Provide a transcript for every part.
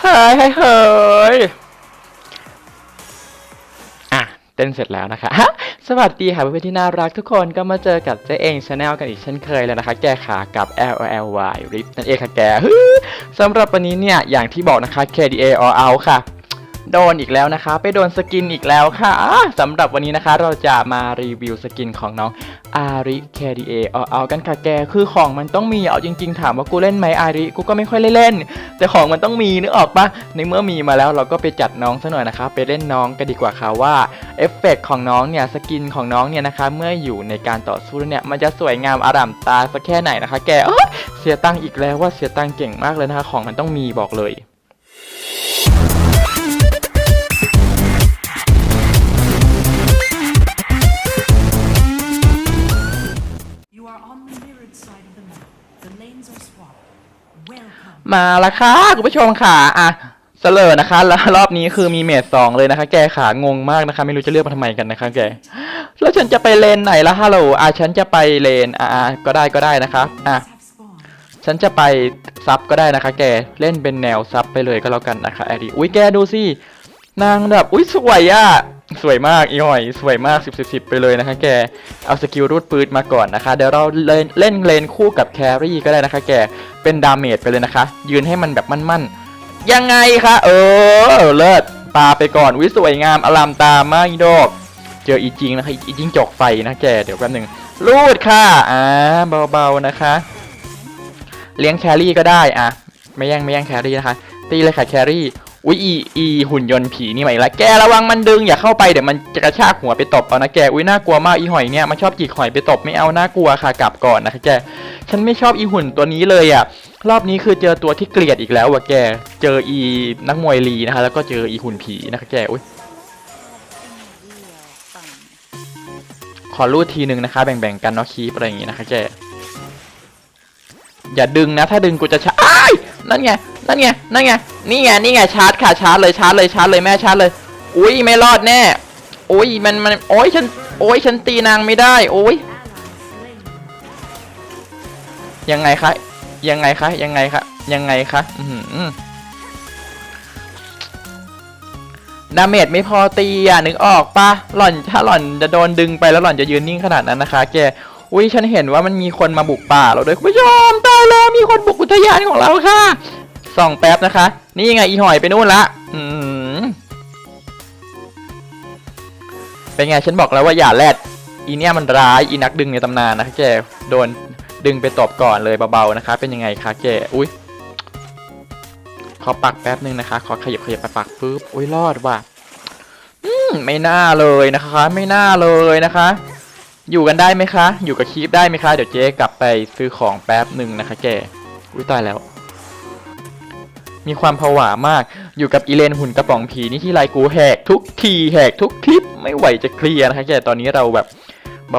เฮ้ยเฮ้ยเฮ้ยอะเต้นเสร็จแล้วนะคะสวัสดีค่ะเพื่อนๆที่น่ารักทุกคนก็มาเจอกับเจ๊เองชาแนลกันอีกเช่นเคยแล้วนะคะ แกขากับ L O L Y RIP นั่นเองค่ะแกสำหรับวันนี้เนี่ย อย่างที่บอกนะคะ K D A All Out ค่ะ โดนอีกแล้วนะคะ ไปโดนสกินอีกแล้วค่ะสำหรับวันนี้นะคะเราจะมารีวิวสกินของน้องอาริ KDA เอาเอากันค่ะแกคือของมันต้องมีเอาจริง ๆ ถามว่ากูเล่นไหมอาริกูก็ไม่ค่อยเล่น แต่ของมันต้องมีนึกออกปะในเมื่อมีมาแล้วเราก็ไปจัดน้องซะหน่อยนะคะไปเล่นน้องกันดีกว่าค่ะว่าเอฟเฟกต์ของน้องเนี่ยสกินของน้องเนี่ยนะคะ เมื่ออยู่ในการต่อสู้เนี่ยมันจะสวยงามอร่ามตาสักแค่ไหนนะคะ แกเอ้ยเสียตังค์อีกแล้วว่าเสียตังค์เก่งมากเลยนะคะ ของมันต้องมีบอกเลย มาแล้วค่ะคุณผู้ชมค่ะอะเสลอนะคะแล้วรอบนี้คือมีเมดสองเลยนะคะ แกขางงมากนะคะ ไม่รู้จะเลือกมาทำไมกันนะคะแกแล้วฉันจะไปเลนไหนละฮัลโหลอะฉันจะไปเลนอะก็ได้ก็ได้นะคะอะฉันจะไปซับก็ได้นะคะ แกเล่นเป็นแนวซับไปเลยก็แล้วกันนะคะแอดีอุ้ยแกดูสินางแบบอุ้ยสวยอะ สวยมากอีหอย สวยมากสิบสิบสิบไปเลยนะคะแก เอาสกิลรูดปืนมาก่อนนะคะ เดี๋ยวเราเล่นเล่นเลนคู่กับแครี่ก็ได้นะคะแก เป็นดาเมจไปเลยนะคะ ยืนให้มันแบบมั่นๆ ยังไงคะ เออ เลิศปาไปก่อนอุ้ยสวยงามอลามตามากอีดอก เจออีจริงนะคะ อีจริงจอกไฟนะแก เดี๋ยวแป๊บหนึ่งรูดค่ะ อ่า เบาๆนะคะ เลี้ยงแครี่ก็ได้ อะ ไม่แย่งไม่แย่งแครี่นะคะ ตีเลยค่ะแครี่ อุ้ยอีอีหุ่นยนต์ผีนี่มาอีกแล้วแกระวังมันดึงอย่าเข้าไปเดี๋ยวมันจะกระชากหัวไปตบเอานะแกอุ้ยน่ากลัวมากอีหอยเนี่ยมันชอบจิกหอยไปตบไม่เอาน่ากลัวค่ะกลับก่อนนะคะแกฉันไม่ชอบอีหุ่นตัวนี้เลยอะรอบนี้คือเจอตัวที่เกลียดอีกแล้วว่ะแกเจออีนักมวยลีนะคะแล้วก็เจออีหุ่นผีนะคะแกอุ้ยขอรูดทีหนึ่งนะคะแบ่งๆกันเนาะคีปอะไรอย่างงี้นะคะแกอย่าดึงนะ ถ้าดึงกูจะชาร์จอ้ายนั่นไง นั่นไง นั่นไง นี่ไง นี่ไง ชาร์จค่ะ ชาร์จเลย ชาร์จเลย ชาร์จเลย แม่ ชาร์จเลย อุ้ยไม่รอดแน่ อุ้ยมัน มัน โอ้ยฉัน โอ้ยฉันตีนางไม่ได้ โอ้ยยังไงคะ ยังไงคะ ยังไงคะ ยังไงคะ อือหือดาเมจไม่พอตีอะนึกออกปะหล่อนถ้าหล่อนจะโดนดึงไปแล้วหล่อนจะยืนนิ่งขนาดนั้นนะคะ แกอุ้ยฉันเห็นว่ามันมีคนมาบุกป่าเราด้วยคุณผู้ชมตายแล้วมีคนบุกอุทยานของเราค่ะ ส่องแป๊บนะคะ นี่ไงอีหอยไปนู่นละอืมเป็นไงฉันบอกแล้วว่าอย่าแรดอีเนี่ยมันร้ายอีนักดึงในตำนานนะคะแกโดนดึงไปตบก่อนเลยเบาๆนะคะ เป็นยังไงคะแกอุ้ยขอปักแป๊บนึงนะคะ ขอขยับขยับไปปักปุ๊บอุ้ยรอดว่ะอืมไม่น่าเลยนะคะ ไม่น่าเลยนะคะ อยู่กันได้ไหมคะ อยู่กับคีปได้ไหมคะ เดี๋ยวเจ๊กลับไปซื้อของแป๊บหนึ่งนะคะ แกอุ้ยตายแล้ว มีความผวามาก อยู่กับอีเลนหุ่นกระป๋องผีนี่ที่ไรกูแหกทุกทีแหกทุกคลิปไม่ไหวจะเคลียร์นะคะแกตอนนี้เราแบบ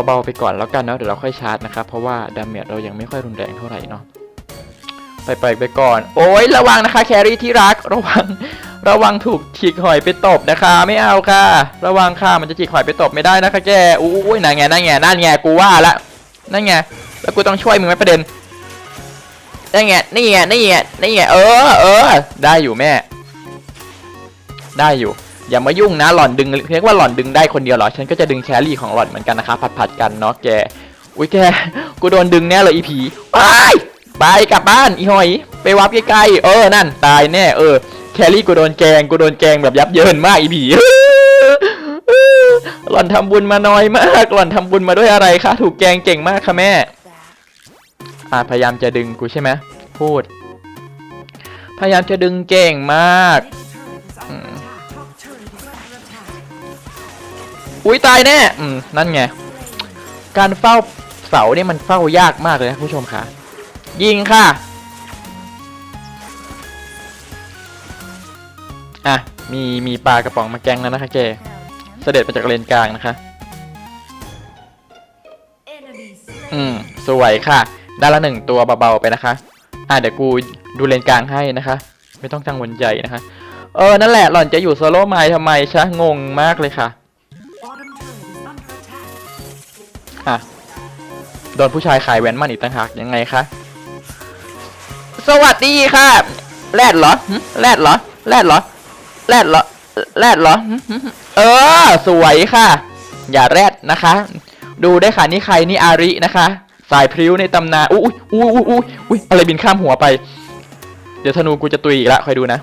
เบาๆไปก่อนแล้วกันเนาะเดี๋ยวเราค่อยชาร์จนะครับเพราะว่าดาเมจเรายังไม่ค่อยรุนแรงเท่าไหร่เนาะไปไปไปก่อน โอ้ยระวังนะคะแครี่ที่รักระวังระวังถูกฉีกหอยไปตบนะคะ ไม่เอาค่ะ ระวังค่ะมันจะฉีกหอยไปตบไม่ได้นะคะแกอุ้ยนั่นไงนั่นไงนั่นไงกูว่าละนั่นไงแล้วกูต้องช่วยมึงไหมประเด็น นั่ไงนี่ไงนี่ไงนี่ไงเออเออได้อยู่แม่ ได้อยู่ อย่ามายุ่งนะหล่อนดึงเรียกว่าหล่อนดึงได้คนเดียวเหรอ ฉันก็จะดึงแครี่ของหล่อนเหมือนกันนะคะผัดผัดๆกันเนาะแก อุ้ยแก กูโดนดึงแน่เลยอีผีไปไปกลับบ้านอีหอย ไปวับใกล้ๆเออนั่น ตายแน่เออแครี่กูโดนแกงกูโดนแกงแบบยับเยินมากอีผีหล่อนทำบุญมาน้อยมาก หล่อนทำบุญมาด้วยอะไรคะถูกแกงเก่งมากค่ะแม่ อ่าพยายามจะดึงกูใช่ไหมพูด พยายามจะดึงเก่งมากอุ้ยตายแน่อืมนั่นไง การเฝ้าเสาเนี่ยมันเฝ้ายากมากเลยนะผู้ชมค่ะ ยิงค่ะ อะ มีมีปลากระป๋องมาแกงแล้วนะคะเจ เสด็จมาจากเลนกลางนะคะ อืม สวยค่ะ ได้ละหนึ่งตัวเบาๆไปนะคะอะเดี๋ยวกูดูเลนกลางให้นะคะ ไม่ต้องกังวลใจนะคะ เออ นั่นแหละหล่อนจะอยู่โซโล่ไมล์ทำไมชะงงมากเลยค่ะอะโดนผู้ชายขายแหวนมันอีกต่างหากยังไงคะสวัสดีค่ะแรดเหรอแรดเหรอแรดเหรอแรดเหรอแรดเหรอเออ สวยค่ะ อย่าแรดนะคะ ดูได้ค่ะนี่ใครนี่อารินะคะ สายพริ้วในตำนานอุ้ยอุ้ยอุ้ยอุ้ยอุ้ยอะไรบินข้ามหัวไป เดี๋ยวธนูกูจะตุยอีกละคอยดูนะ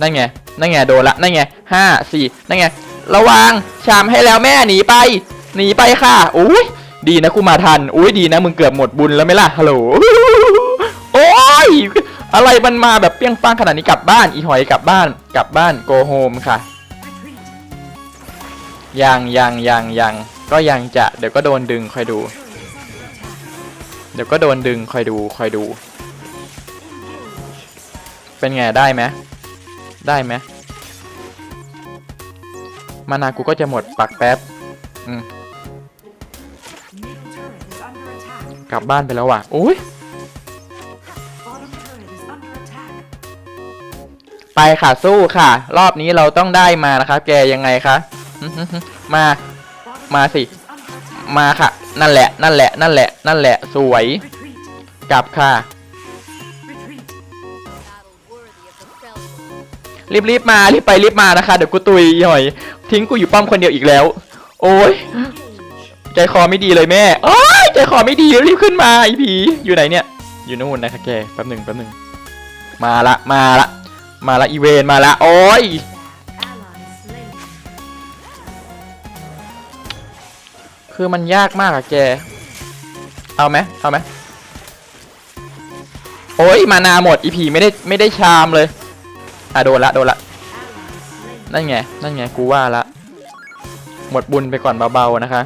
นั่นไง นั่นไงโดนละ นั่นไงห้าสี่นั่นไง ระวัง ชามให้แล้วแม่หนีไป หนีไปค่ะ อุ้ยดีนะกูมาทัน อุ้ยดีนะมึงเกือบหมดบุญแล้วไหมล่ะ ฮัลโหล โอ้ย อะไรมันมาแบบเปี้ยงป้างขนาดนี้กลับบ้าน อีหอยกลับบ้าน กลับบ้านโกโฮมค่ะ ยังยังยังยังก็ยังจะ เดี๋ยวก็โดนดึงคอยดู ดี๋ยวก็โดนดึงคอยดูคอยดู เป็นไงได้ไหมได้ไหมมานากูก็จะหมดปักแป๊บอืมกลับบ้านไปแล้วว่ะอุ้ยไปค่ะสู้ค่ะ รอบนี้เราต้องได้มานะคะ แกยังไงคะหึหึหึมา Bottom มาค่ะ นั่นแหละ นั่นแหละ นั่นแหละ นั่นแหละ สวย กลับค่ะ รีบรีบมา รีบไปรีบมานะคะ เดี๋ยวกูตุยหน่อย ทิ้งกูอยู่ป้อมคนเดียวอีกแล้ว โอ้ย ใจคอไม่ดีเลยแม่โอ้ยใจคอไม่ดีรีบขึ้นมาไอผี อยู่ไหนเนี่ย อยู่นู่นนะคะแก แป๊บหนึ่งแป๊บหนึ่ง มาละ มาละ มาละอีเวนมาละ โอ้ย คือมันยากมากอะแก เอาไหมเอาไหมโอ้ยมานาหมดอีผีไม่ได้ไม่ได้ชามเลย อะโดนละโดนละ นั่นไง นั่นไงกูว่าละ หมดบุญไปก่อนเบาๆนะคะ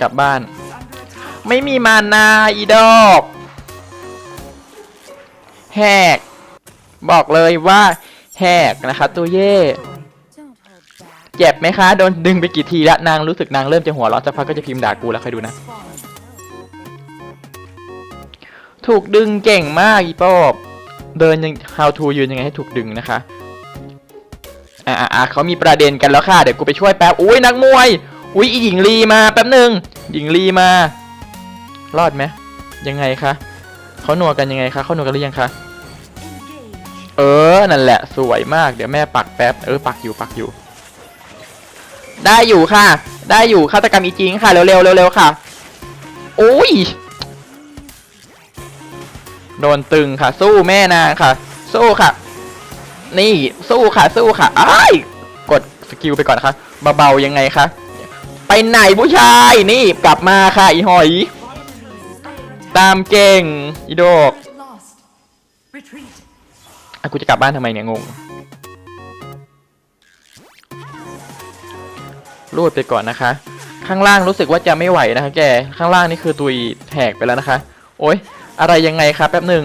กลับบ้าน ไม่มีมานาอีดอกแหก บอกเลยว่าแหกนะคะตัวเย่ เจ็บไหมคะ โดนดึงไปกี่ทีแล้วนางรู้สึกนางเริ่มจะหัวร้อนสักพักก็จะพิมพ์ด่ากูแล้วใครดูนะ ถูกดึงเก่งมากอีป๊อบเดินยัง how to ยืนยังไงให้ถูกดึงนะคะ อ่าอ่าเขามีประเด็นกันแล้วค่ะ เดี๋ยวกูไปช่วยแป๊บ อุ้ยนักมวย อุ้ยอีหญิงลีมาแป๊บหนึ่งหญิงลีมา รอดไหมยังไงคะเขาหนัวกันยังไงคะเขาหนัวกันหรือยังคะ เออ นั่นแหละ สวยมาก เดี๋ยวแม่ปักแป๊บ เออ ปักอยู่ ปักอยู่ ได้อยู่ค่ะ ได้อยู่ฆาตกรรมอีจริงค่ะ เร็วๆเร็วๆค่ะอุ้ย โดนตึงค่ะ สู้แม่นางค่ะ สู้ค่ะ นี่สู้ค่ะ สู้ค่ะอ้ายกดสกิลไปก่อนนะคะเบาๆยังไงคะ ไปไหนผู้ชาย นี่กลับมาค่ะ อีหอย Bottom turret is under attack. ตามเก่ง อีโดก Lost. Retreat. อะกูจะกลับบ้านทำไมเนี่ยงง รูดไปก่อนนะคะ ข้างล่างรู้สึกว่าจะไม่ไหวนะคะ แก ข้างล่างนี่คือตุยแหกไปแล้วนะคะ โอ๊ย อะไรยังไงครับแป๊บหนึ่ง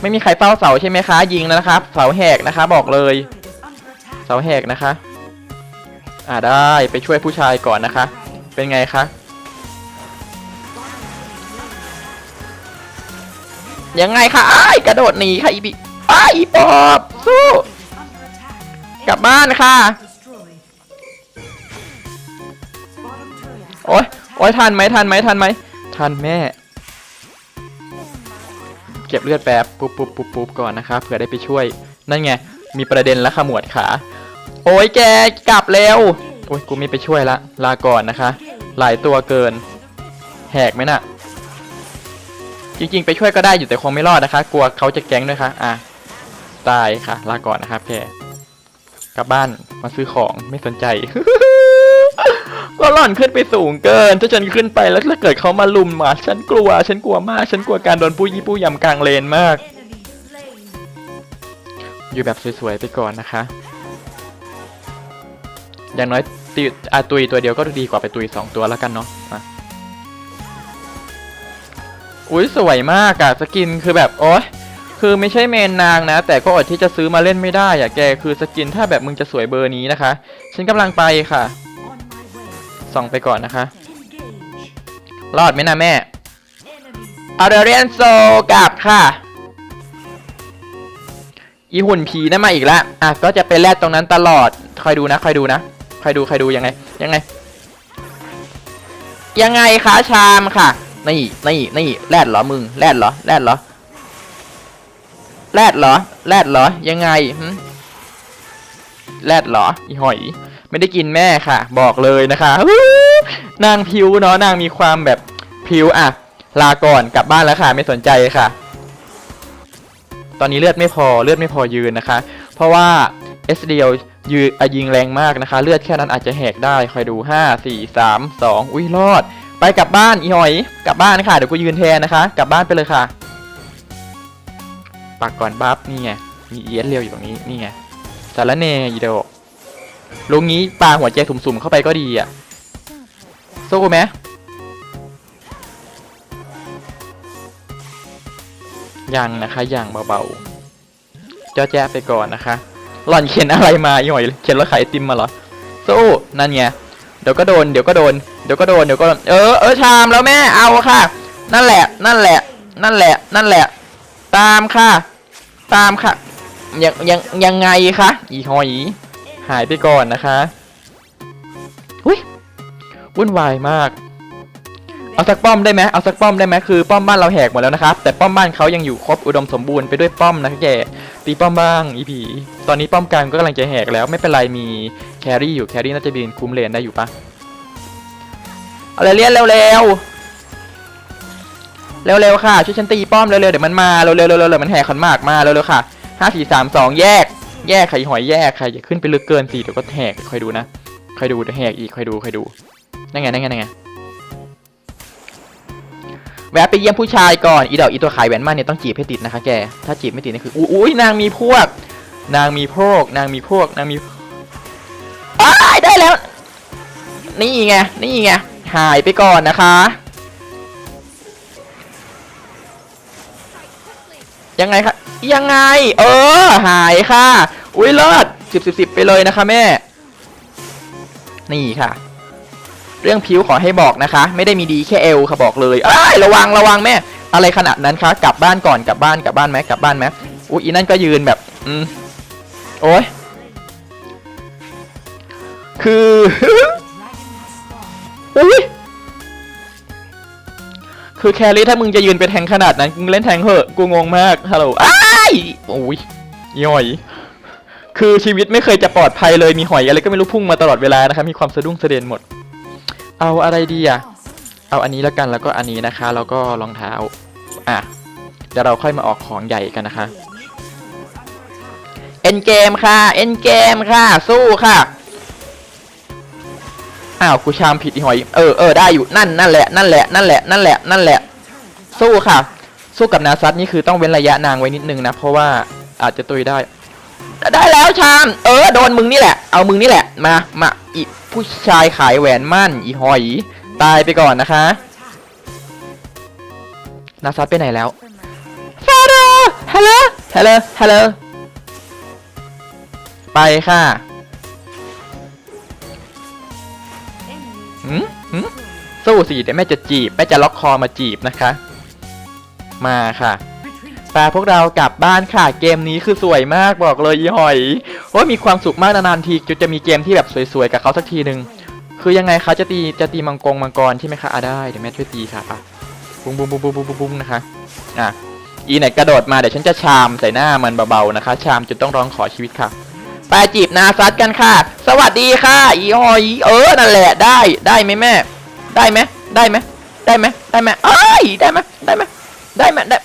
ไม่มีใครเฝ้าเสาใช่ไหมคะ ยิงแล้วนะครับ เสาแหกนะคะ บอกเลย เสาแหกนะคะ อ่าได้ไปช่วยผู้ชายก่อนนะคะ เป็นไงคะ ยังไงคะอ้กระโดดหนีค่ะอีบิอ้ายอีปอบสู้ กลับบ้านค่ะ โอ๊ยโอ๊ยทันไหมทันไหมทันไหมทันแม่ เก็บเลือดแป๊บปุ๊บปุ๊บปุ๊บปุ๊บก่อนนะคะเผื่อได้ไปช่วย นั่นไง มีประเด็นแล้วขมวดขา โอ้ยแกกลับเร็วโอ้ยกูไม่ไปช่วยละ ลาก่อนนะคะ หลายตัวเกิน แหกไหมน่ะ จริงๆ ไปช่วยก็ได้อยู่แต่คงไม่รอดนะคะ กลัวเขาจะแก๊งด้วยค่ะ อะ ตายค่ะ ลาก่อนนะครับแกกลับบ้านมาซื้อของไม่สนใจ ก็หล่อนขึ้นไปสูงเกิน ถ้าฉันขึ้นไปแล้วถ้าเกิดเขามาลุมมาฉันกลัว ฉันกลัวมาก ฉันกลัวการโดนปู้ยี่ปู้ยำกลางเลนมาก อยู่แบบสวยๆไปก่อนนะคะ อย่างน้อยตีอาตุยตัวเดียวก็ดีกว่าไปตุยสองตัวแล้วกันเนาะอุ้ยสวยมากอะสกินคือแบบโอ๊ยคือไม่ใช่เมนนางนะ แต่ก็อดที่จะซื้อมาเล่นไม่ได้อะแกคือสกินถ้าแบบมึงจะสวยเบอร์นี้นะคะ ฉันกำลังไปค่ะ ส่องไปก่อนนะคะ รอดไหมนะแม่เอาเดเรียนโซกับค่ะ อีหุ่นผีนั่นมาอีกแล้วอะก็จะไปแลดตรงนั้นตลอด คอยดูนะ คอยดูนะ คอยดู คอยดูยังไง ยังไง ยังไงคะชามค่ะ นี่นี่นี่แลดเหรอมึง แลดเหรอ แลดเหรอแรดเหรอแรดเหรอ ยังไงแรดเหรอ อีหอย ไม่ได้กินแม่ค่ะ บอกเลยนะคะนางพิวเนาะนางมีความแบบพิวอะลาก่อนกลับบ้านแล้วค่ะไม่สนใจค่ะ ตอนนี้เลือดไม่พอเลือดไม่พอยืนนะคะ เพราะว่า s d l ยืนอะยิงแรงมากนะคะ เลือดแค่นั้นอาจจะแหกได้คอยดู 5 4 3 2 อุ้ยรอด ไปกลับบ้านอีหอย กลับบ้านค่ะเดี๋ยวกูยืนแทนนะคะ กลับบ้านไปเลยค่ะปักก่อนบัฟนี่ไงมีเอียสเรียวอยู่ตรงนี้นี่ไงสารเนอีโด ลุงนี้ปาหัวใจสุ่มๆเข้าไปก็ดีอะสู้ไหมยังนะคะยังเบาๆเจ้าแจ๊ไปก่อนนะคะ หล่อนเขียนอะไรมาหน่อยเขียนรถขายไอติมมาเหรอสู้นั่นไงเดี๋ยวก็โดนเดี๋ยวก็โดนเดี๋ยวก็โดนเดี๋ยวก็โดนเออเออชามแล้วแม่เอาค่ะ นั่นแหละ นั่นแหละ นั่นแหละ นั่นแหละ ตามค่ะ ตามค่ะยังยังยังไงคะอีหอย หายไปก่อนนะคะอุ้ยวุ่นวายมาก เอาสักป้อมได้ไหมเอาสักป้อมได้ไหมคือป้อมบ้านเราแหกหมดแล้วนะครับ แต่ป้อมบ้านเขายังอยู่ครบอุดมสมบูรณ์ไปด้วยป้อมนะแกตีป้อมบ้างอีผีตอนนี้ป้อมกลางก็กำลังจะแหกแล้วไม่เป็นไรมีแครี่อยู่แครี่น่าจะบินคุ้มเลนได้อยู่ปะเอาเลยเรียนเร็วๆเร็วๆค่ะช่วยฉันตีป้อมเร็วๆเดี๋ยวมันมาเร็วๆเร็วๆมันแหกขันมากมาเร็วๆค่ะห้าสี่สามสองแยก แยกไข่หอยแยกใครอย่าขึ้นไปลึกเกินสิเดี๋ยวก็แหกคอยดูนะคอยดูเดี๋ยวแหกอีกคอยดูคอยดูนั่นไงนั่นไงนั่นไงแวะไปเยี่ยมผู้ชายก่อนอีดอกอีตัวขายแหวนมั่นเนี่ยต้องจีบให้ติดนะคะแกถ้าจีบไม่ติดนี่คืออุ้ยนางมีพวก นางมีพวก นางมีพวกนางมีอ้าได้แล้ว นี่ไงนี่ไงหายไปก่อนนะคะ ยังไงคะยังไง เออ หายค่ะ อุ้ยเลิศสิบสิบสิบไปเลยนะคะแม่ นี่ค่ะ เรื่องผิวขอให้บอกนะคะ ไม่ได้มีดีแค่เอวค่ะบอกเลยอ้ายระวังระวังแม่ อะไรขนาดนั้นคะกลับบ้านก่อนกลับบ้านกลับบ้านไหมกลับบ้านไหมอุ้ยอีนั่นก็ยืนแบบ อืมโอ้ยคืออุ้ยคือแครี่ถ้ามึงจะยืนเป็นแทงขนาดนั้น มึงเล่นแทงเหอะ กูงงมาก ฮัลโหล อ้ายโอ้ยย่อย คือชีวิตไม่เคยจะปลอดภัยเลยมีหอยอะไรก็ไม่รู้พุ่งมาตลอดเวลานะคะมีความสะดุ้งสะเด็นหมด เอาอะไรดีอะเอาอันนี้แล้วกันแล้วก็อันนี้นะคะ แล้วก็รองเท้าอะเดี๋ยวเราค่อยมาออกของใหญ่กันนะคะเอ็นเกมค่ะเอ็นเกมค่ะ สู้ค่ะอ้าวกูชามผิดอีหอยเออเออได้อยู่นั่นนั่นแหละนั่นแหละนั่นแหละนั่นแหละนั่นแหละ สู้ค่ะ สู้กับนาซัตนี่คือต้องเว้นระยะนางไว้นิดนึงนะ เพราะว่าอาจจะตุยได้ ได้แล้วชาม เออ โดนมึงนี่แหละ เอามึงนี่แหละ มา มาอีผู้ชายขายแหวนมั่น อีหอย ตายไปก่อนนะคะ นาซัตไปไหนแล้วฟาโรฮัลโหล ฮัลโหล ฮัลโหล ไปค่ะหืมหืมสู้สิเดี๋ยวแม่จะจีบ แม่จะล็อกคอมาจีบนะคะ มาค่ะ ไปาพวกเรากลับบ้านค่ะ เกมนี้คือสวยมากบอกเลยอีหอยว่ามีความสุขมากนานๆทีจะจะมีเกมที่แบบสวยๆกับเขาสักทีหนึ่งคือยังไงคะจะตีจะตีมังกรมังกรใช่ไหมคะอะได้เดี๋ยวแม่ช่วยตีค่ะอะบุ้งบุ้งบุ้งบุ้งบุ้งบุ้งบุ้งนะคะอะอีไหนกระโดดมาเดี๋ยวฉันจะชามใส่หน้ามันเบาๆนะคะ ชามจนต้องร้องขอชีวิตค่ะไปจีบนาซัดกันค่ะ สวัสดีค่ะ อีหอยเออนั่นแหละได้ได้ไหมแม่ ได้ไหมได้ไหมได้ไหมได้ไหมเอ้ยได้ไหมได้ไหมได้ไหมได้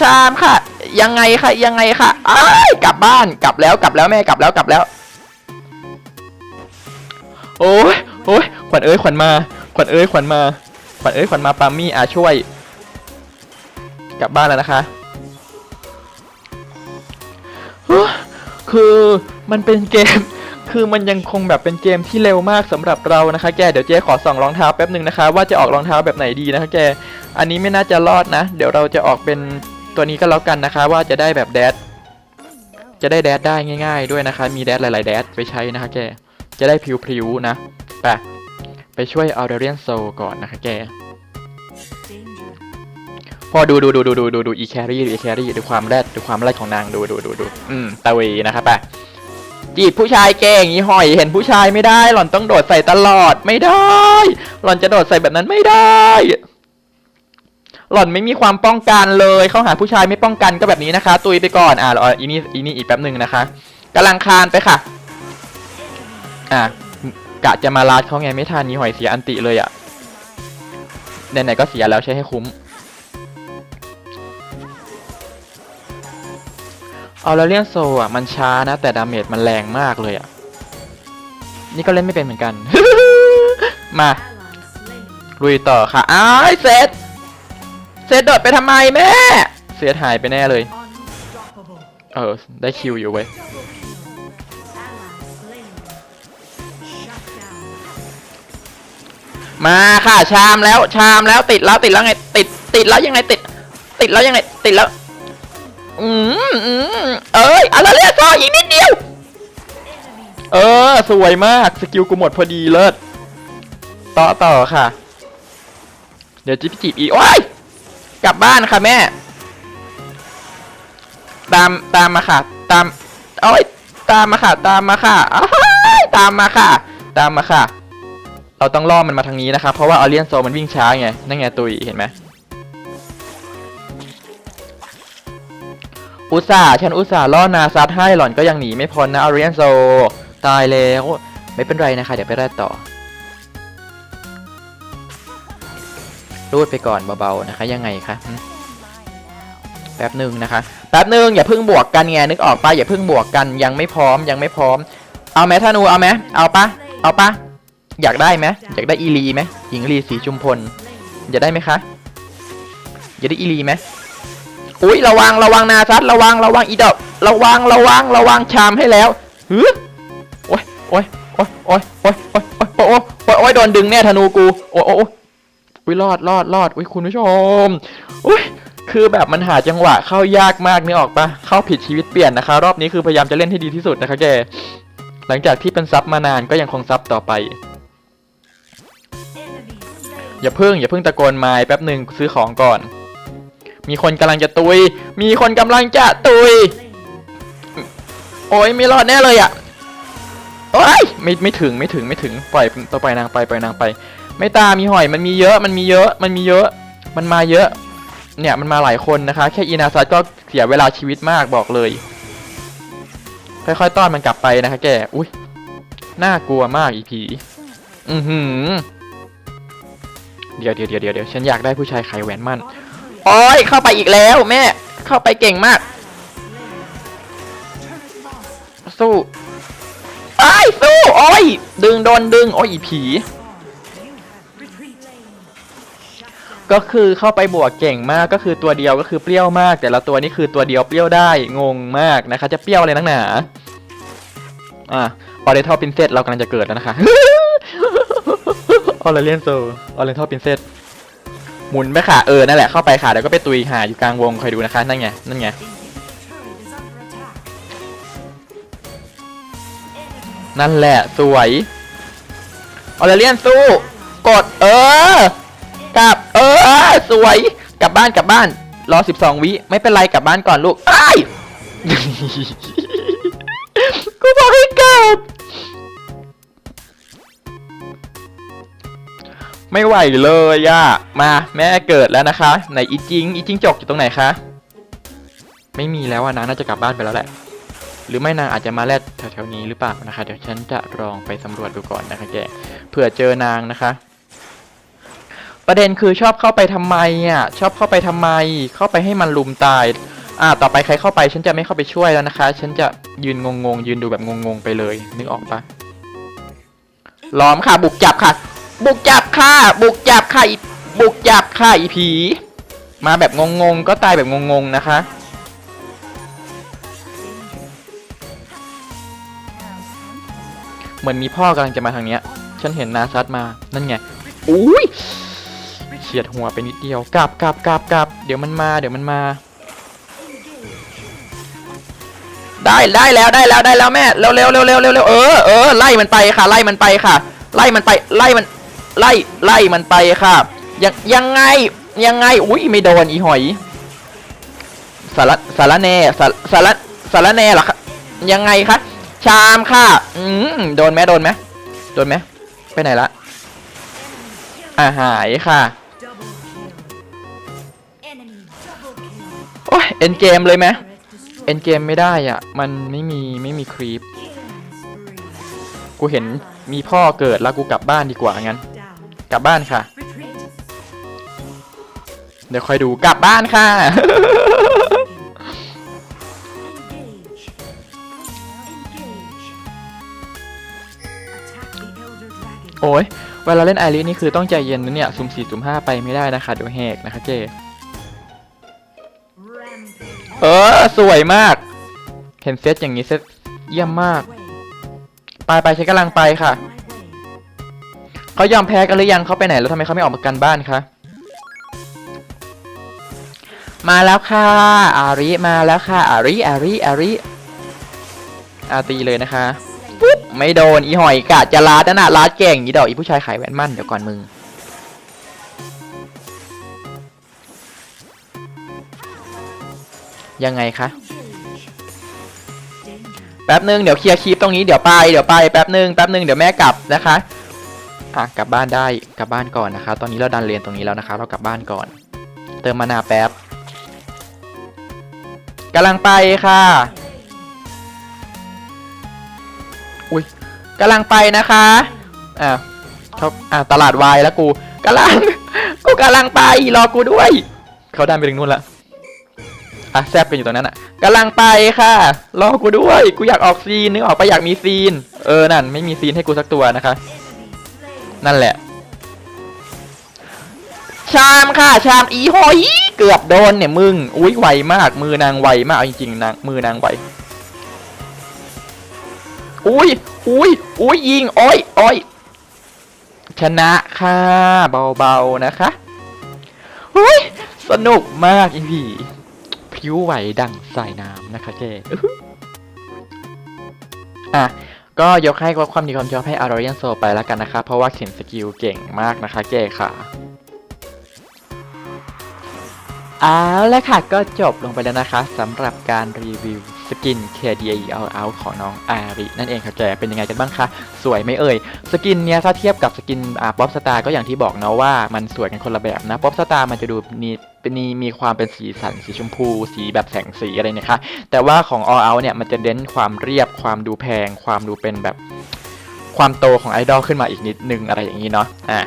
ชามค่ะ ยังไงค่ะยังไงค่ะอ้ายกลับบ้านกลับแล้วกลับแล้วแม่กลับแล้วกลับแล้ว โอ้ยโอ้ยขวัญเอ้ยขวัญมา ขวัญเอ้ยขวัญมา ขวัญเอ้ยขวัญมาปามี่อาช่วย กลับบ้านแล้วนะคะคือมันเป็นเกม คือมันยังคงแบบเป็นเกมที่เร็วมากสำหรับเรานะคะ แกเดี๋ยวเจ๊ขอส่องรองเท้าแป๊บหนึ่งนะคะ ว่าจะออกรองเท้าแบบไหนดีนะคะแก อันนี้ไม่น่าจะรอดนะ เดี๋ยวเราจะออกเป็น ตัวนี้ก็แล้วกันนะคะว่าจะได้แบบแดดจะได้แดดได้ง่าย ๆ ด้วยนะคะ มีแดดหลายๆแดดไปใช้นะคะแกจะได้พริ้วๆนะไปไปช่วยเอาเดเรียนโซก่อนนะคะแกพอดูดูดูดูดูดูดูอีแครี่ดูอีแครี่ดูความแรดดูความแรดของนางดูดูดูดูอืมตะเวนะครับไปจีบผู้ชายเก่งอีหอยเห็นผู้ชายไม่ได้ หล่อนต้องโดดใส่ตลอดไม่ได้ หล่อนจะโดดใส่แบบนั้นไม่ได้ หล่อนไม่มีความป้องกันเลย เข้าหาผู้ชายไม่ป้องกันก็แบบนี้นะคะ ตุยไปก่อนอ่าเอออีนี่อีนี่อีกแป๊บหนึ่งนะคะกำลังคานไปค่ะ อะกะจะมาลาดเขาไงไม่ทันนี่หอยเสียอันติเลยอะไหนๆก็เสียแล้วใช้ให้คุ้ม เอาแล้วเลียนโซอะมันช้านะ แต่ดาเมจมันแรงมากเลยอะ นี่ก็เล่นไม่เป็นเหมือนกัน มาลุยต่อค่ะอ้ายเซต เซตโดดไปทำไมแม่เซตหายไปแน่เลย เออ ได้คิวอยู่เว้ย มาค่ะชามแล้วชามแล้วติดแล้วติดแล้วไง ติด ติดแล้วยังไงติด ติดแล้วยังไงติดแล้ว อืมอืมเอ้ยอะไรเนี่ยซออีกนิดเดียว เออ สวยมากสกิลกูหมดพอดีเลิศต่อต่อค่ะ เดี๋ยวจิบจีบอีโอ้ย กลับบ้านค่ะแม่ ตามตามมาค่ะ ตามโอ้ยตามมาค่ะ ตามมาค่ะอ้าตามมาค่ะ ตามมาค่ะ เราต้องล่อมันมาทางนี้นะครับเพราะว่าออเลียนโซมันวิ่งช้าไงนั่นไงตุยเห็นไหมอุตส่าห์ฉันอุตส่าห์ล่อนาซัดให้หล่อนก็ยังหนีไม่พ้นนะออเลียนโซตายแล้วไม่เป็นไรนะคะ เดี๋ยวไปแรดต่อ รูดไปก่อนเบาๆนะคะ ยังไงคะแป๊บหนึ่งนะคะ แป๊บหนึ่งอย่าเพิ่งบวกกันไงนึกออกปะอย่าเพิ่งบวกกันยังไม่พร้อมยังไม่พร้อม เอาไหมธนูเอาไหมเอาปะเอาปะอยากได้ไหมอยากได้อีลีไหมหญิงลีสีจุมพลอยากได้ไหมคะอยากได้อีลีไหมอุ้ยระวังระวังนาซัดระวังระวังอีดอกระวังระวังระวังชามให้แล้วฮึโอ้ยโอ้ยโอ้ยโอ้ยโอ้ยโอ้ยโอ้ยโอ้ยโอ้ยโดนดึงแน่ธนูกูโอ้ยโอ้ย อุ้ยรอดรอดรอดอุ้ยคุณผู้ชมอุ้ยคือแบบมันหาจังหวะเข้ายากมากนี่ออกปะเข้าผิดชีวิตเปลี่ยนนะคะ รอบนี้คือพยายามจะเล่นให้ดีที่สุดนะคะแกหลังจากที่เป็นซับมานานก็ยังคงซับต่อไป อย่าเพิ่งอย่าเพิ่งตะโกนไม้แป๊บหนึ่งซื้อของก่อน มีคนกำลังจะตุย มีคนกำลังจะตุย โอ้ยไม่รอดแน่เลยอะโอ้ยไม่ไม่ถึงไม่ถึงไม่ถึงปล่อยต่อไปนางไปปล่อยนางไป ไม่ตามีหอยมันมีเยอะมันมีเยอะมันมีเยอะ มันมาเยอะ เนี่ยมันมาหลายคนนะคะ แค่อีนาซัตก็เสียเวลาชีวิตมากบอกเลย ค่อยๆต้อนมันกลับไปนะคะ แกอุ้ยน่ากลัวมากอีผีอือหือเดี๋ยวเดี๋ยวเดี๋ยวเดี๋ยวเดี๋ยวฉันอยากได้ผู้ชายไขแหวนมั่นโอ้ยเข้าไปอีกแล้วแม่ เข้าไปเก่งมาก สู้ไอ้ยสู้โอ้ยดึงโดนดึงโอ้ยอีผี ก็คือเข้าไปบวกเก่งมากก็คือตัวเดียวก็คือเปรี้ยวมาก แต่ละตัวนี่คือตัวเดียวเปรี้ยวได้งงมากนะคะ จะเปรี้ยวอะไรนักหนาอะออเรนทัลปินเซตเรากำลังจะเกิดแล้วนะคะออเรเลียนโซออเรนทัลปินเซตหมุนไปค่ะเออนั่นแหละเข้าไปค่ะเดี๋ยวก็ไปตุยหาอยู่กลางวงคอยดูนะคะนั่นไงนั่นไงนั่นแหละสวยออเรเลียนสู้กดเออกลับ สวยกลับบ้านกลับบ้าน รอ 12 วิ ไม่เป็นไรกลับบ้านก่อนลูกไอ้ายกูบอกให้กลับไม่ไหวเลยอะมาแม่เกิดแล้วนะคะไหนอีจิงอีจิงจกอยู่ตรงไหนคะไม่มีแล้วอะนางน่าจะกลับบ้านไปแล้วแหละ หรือไม่นางอาจจะมาแลดแถวๆนี้หรือเปล่านะคะ เดี๋ยวฉันจะลองไปสำรวจดูก่อนนะคะแกเผื่อเจอนางนะคะ ประเด็นคือชอบเข้าไปทำไมอะชอบเข้าไปทำไม เข้าไปให้มันลุมตาย อ่า ต่อไปใครเข้าไปฉันจะไม่เข้าไปช่วยแล้วนะคะ ฉันจะยืนงงๆยืนดูแบบงงๆไปเลย นึกออกปะล้อมค่ะบุกจับค่ะ บุกจับค่ะ บุกจับค่ะบุกจับค่ะอีผี มาแบบงงๆก็ตายแบบงงๆนะคะเหมือนมีพ่อกำลังจะมาทางเนี้ย ฉันเห็นนาซัดมา นั่นไง อุ้ย ฉียดหัวไปนิดเดียวกลับกลับกลับกลับเดี๋ยวมันมาเดี๋ยวมันมา ได้ได้แล้วได้แล้วได้แล้วแม่เร็วเร็วเร็วเร็วเร็วเร็วเออเออไล่มันไปค่ะ ไล่มันไปค่ะ ไล่มันไปไล่มันไล่ไล่มันไปค่ะยังยังไงยังไงอุ้ยไม่โดนอีหอยสารสารแน่สารสารสารแน่เหรอคะยังไงคะชามค่ะอืมโดนไหมโดนไหมโดนไหมไปไหนละอาหายค่ะ อ้ยเอ็นเกมเลยไหมเอ็นเกมไม่ได้อะ มันไม่มีไม่มีครีป กูเห็นมีพ่อเกิดแล้วกูกลับบ้านดีกว่างั้น กลับบ้านค่ะ เดี๋ยวคอยดูกลับบ้านค่ะ โอ้ยเวลาเล่นไอริสนี่คือต้องใจเย็นนะเนี่ย สุ่มสี่สุ่มห้าไปไม่ได้นะคะเดี๋ยวแหกนะคะเจ ออสวยมาก เห็นเซตอย่างนี้เซตเยี่ยมมาก ไปไปฉันกำลังไปค่ะ เขายอมแพ้กันหรือยังเขาไปไหนแล้วทำไมเขาไม่ออกมากันบ้านคะมาแล้วค่ะ อาริมาแล้วค่ะ อาริ อาริ อาริอาตีเลยนะคะปุ๊บไม่โดน อีหอยกะจะลาดนะน่ะลาดเก่งอีดอกอีผู้ชายขายแหวนมั่นเดี๋ยวก่อนมึง ยังไงคะแป๊บนึงเดี๋ยวเคลียร์คลิปตรงนี้เดี๋ยวไปเดี๋ยวไปแป๊บนึงแป๊บนึงเดี๋ยวแม่กลับนะคะอะกลับบ้านได้กลับบ้านก่อนนะคะ ตอนนี้เราดันเรียนตรงนี้แล้วนะคะ เรากลับบ้านก่อน เติมมานาแป๊บกำลังไปค่ะ อุ้ยกำลังไปนะคะอะเขาอะตลาดวายแล้วกูกำลังกูกำลังไปรอกูด้วย เขาดันไปถึงนู่นละ อะแซบกันอยู่ตรงนั้นอะกำลังไปค่ะ รอกูด้วย กูอยากออกซีนนึกออกไปอยากมีซีน เออ นั่น ไม่มีซีนให้กูสักตัวนะคะ นั่นแหละ ชามค่ะ ชามอีหอยเกือบโดนเนี่ยมึง อุ้ยไวมาก มือนางไวมากจริงๆนางมือนางไวอุ้ยอุ้ยอุ้ยยิงโอ้ยโอ้ยชนะค่ะ เบาๆนะคะอุ้ยสนุกมากอีพี พริ้วไหวดังสายน้ำนะคะเจ๊อะก็ยกให้ความดีความชอบให้อารอ i ยนโซไปแล้วกันนะคะ เพราะว่าเขียนสกิลเก่งมากนะคะเจ๊ค่ะเอาละค่ะก็จบลงไปแล้วนะคะสำหรับการรีวิว สกิน KDA All Out ของน้องอารินั่นเองค่ะแกเป็นยังไงกันบ้างคะ สวยไหมเอ่ย สกินเนี้ยถ้าเทียบกับสกินอ่าป๊อปสตาร์ก็อย่างที่บอกเนาะว่ามันสวยกันคนละแบบนะป๊อปสตาร์มันจะดูมีเป็นมีมีความเป็นสีสันสีชมพู สีแบบแสงสีอะไรเนี่ยคะแต่ว่าของ All Out เนี่ยมันจะเน้นความเรียบความดูแพง ความดูเป็นแบบความโตของไอดอลขึ้นมาอีกนิดนึงอะไรอย่างนี้เนาะอะ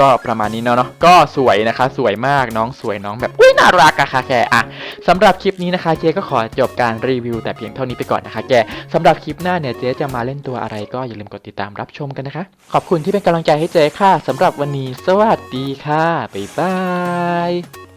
ก็ประมาณนี้เนาะเนาะก็สวยนะคะ สวยมากน้องสวยน้องแบบอุ้ยน่ารักอะค่ะแกอะสำหรับคลิปนี้นะคะเจ๊ก็ขอจบการรีวิว แต่เพียงเท่านี้ไปก่อนนะคะแกสำหรับคลิปหน้าเนี่ยเจ๊จะมาเล่นตัวอะไรก็อย่าลืมกดติดตามรับชมกันนะคะ ขอบคุณที่เป็นกำลังใจให้เจ๊ค่ะสำหรับวันนี้สวัสดีค่ะบ๊ายบาย